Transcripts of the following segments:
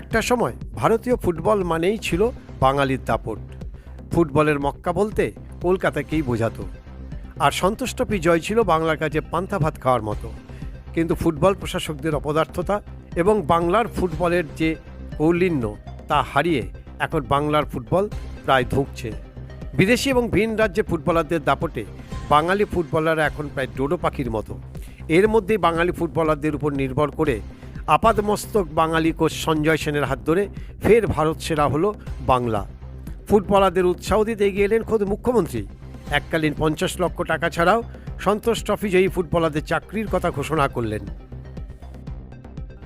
একটা সময় ভারতীয় ফুটবল মানেই ছিল বাঙালির দাপট। ফুটবলের মক্কা বলতে কলকাতাকেই বোঝাতো। আর সন্তোষ ট্রফি জয় ছিল বাংলার কাছে পান্তা ভাত খাওয়ার মতো। কিন্তু ফুটবল প্রশাসকদের অপদার্থতা এবং বাংলার ফুটবলের যে কৌলিন্য তা হারিয়ে এখন বাংলার ফুটবল প্রায় ধুঁকছে। বিদেশি এবং ভিন রাজ্যে ফুটবলারদের দাপটে বাঙালি ফুটবলাররা এখন প্রায় ডোডো পাখির মতো। এর মধ্যেই বাঙালি ফুটবলারদের উপর নির্ভর করে আপাদমস্তক বাঙালি কোচ সঞ্জয় সেনের হাত ধরে ফের ভারত সেরা হলো বাংলা। ফুটবলারদের উৎসাহ দিতে এগিয়ে এলেন খোদ মুখ্যমন্ত্রী। এককালীন পঞ্চাশ লক্ষ টাকা ছাড়াও সন্তোষ ট্রফি জয়ী ফুটবলারদের চাকরির কথা ঘোষণা করলেন।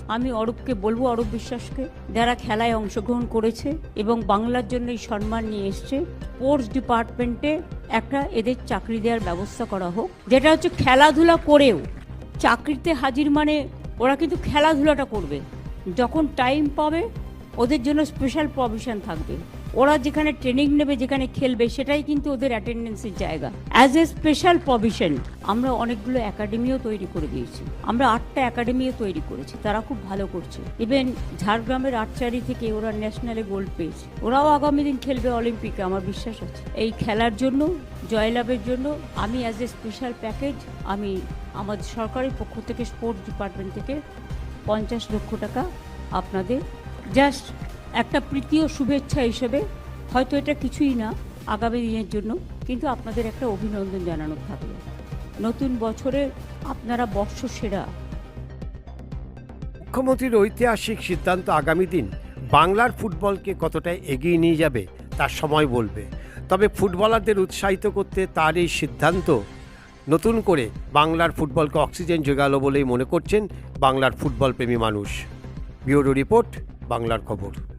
আমি অরূপকে বলব, অরূপ বিশ্বাসকে, যারা খেলায় অংশগ্রহণ করেছে এবং বাংলার জন্য এই সম্মান নিয়ে এসছে, স্পোর্টস ডিপার্টমেন্টে একটা এদের চাকরি দেওয়ার ব্যবস্থা করা হোক, যেটা হচ্ছে খেলাধুলা করেও চাকরিতে হাজির মানে ওরা কিন্তু খেলাধুলাটা করবে। যখন টাইম পাবে, ওদের জন্য স্পেশাল প্রভিশন থাকবে। ওরা যেখানে ট্রেনিং নেবে, যেখানে খেলবে, সেটাই কিন্তু ওদের অ্যাটেন্ডেন্সের জায়গা। অ্যাজ এ স্পেশাল প্রভিশন আমরা অনেকগুলো একাডেমিও তৈরি করে দিয়েছি। আমরা আটটা একাডেমিও তৈরি করেছি। তারা খুব ভালো করছে। ইভেন ঝাড়গ্রামের আর্চারি থেকে ওরা ন্যাশনালে গোল্ড পেয়েছে। ওরাও আগামী দিন খেলবে অলিম্পিকে আমার বিশ্বাস আছে। এই খেলার জন্য জয়লাভের জন্য আমি অ্যাজ এ স্পেশাল প্যাকেজ আমি আমাদের সরকারের পক্ষ থেকে স্পোর্টস ডিপার্টমেন্ট থেকে পঞ্চাশ লক্ষ টাকা আপনাদের জাস্ট একটা প্রীতি শুভেচ্ছা হিসেবে, হয়তো এটা কিছুই না আগামী দিনের জন্য, কিন্তু আপনাদের একটা অভিনন্দন জানানো থাকল। নতুন বছরে আপনারা বর্ষ সেরা। মুখ্যমন্ত্রীর ঐতিহাসিক সিদ্ধান্ত আগামী দিন বাংলার ফুটবলকে কতটা এগিয়ে নিয়ে যাবে, তার সময় বলবে। তবে ফুটবলারদের উৎসাহিত করতে তার এই সিদ্ধান্ত। নতুন করে বাংলার ফুটবলকে অক্সিজেন জোগালো বলেই মনে করছেন বাংলার ফুটবল প্রেমী মানুষ। ব্যুরো রিপোর্ট, বাংলার খবর।